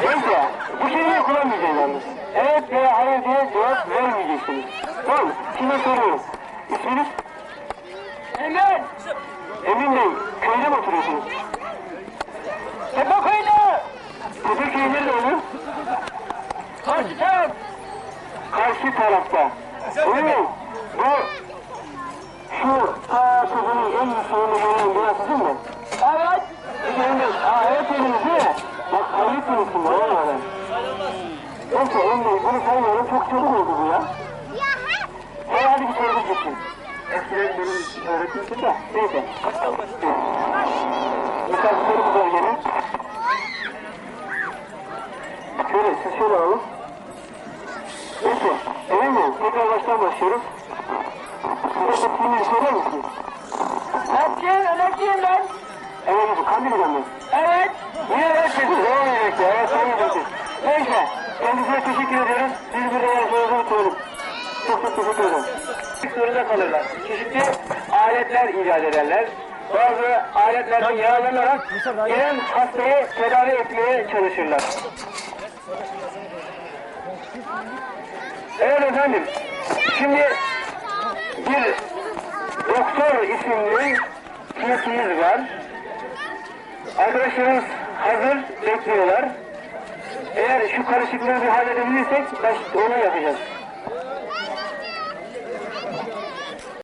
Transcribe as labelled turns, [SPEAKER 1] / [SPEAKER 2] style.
[SPEAKER 1] Neyse, bu kelimeyi kullanmayacağız yalnız. Evet veya hayır diye cevap vermeyeceksiniz. Tamam? Şimdi soruyorum. İsminiz? Emin. Emin Bey, köyde mi oturuyorsunuz? Tepeköy'de. Tepeköy nerede oluyor? Karşı taraf. Karşı tarafta. Bey, bu şu ta kızının en yükseğinde görünen burası değil mi? Evet. Emin Bey, aa evet dediniz değil mi? Bak kaybetmemişsin bana yani. Neyse Emin Bey, bunu çabuk oldu bu ya. Hey hadi bir soru geçin. Eskiden benim öğretmiştim de. Neyse. Birkaç sorumuz var gene. Şöyle siz şöyle alın. Neyse. Emin Bey tekrar baştan başlıyoruz. Size seçtiğinizi söyler misiniz? Emekçiyim, emekçiyim ben. Evet, Kandil'den mi? Evet. Niye evet edecekti. Evet, sen yiyecektin. Neyse. Kendisine teşekkür ediyoruz. Teşekkür ederim. Zorunda kalırlar. Çeşitli aletler icat ederler. Bazı aletlerden yararlanarak gelen hastayı tedavi etmeye çalışırlar. Evet efendim. Şimdi bir doktor isimli kimsimiz var. Arkadaşlarımız hazır bekliyorlar. Eğer şu karışıklığı bir halledebilirsek onu yapacağız.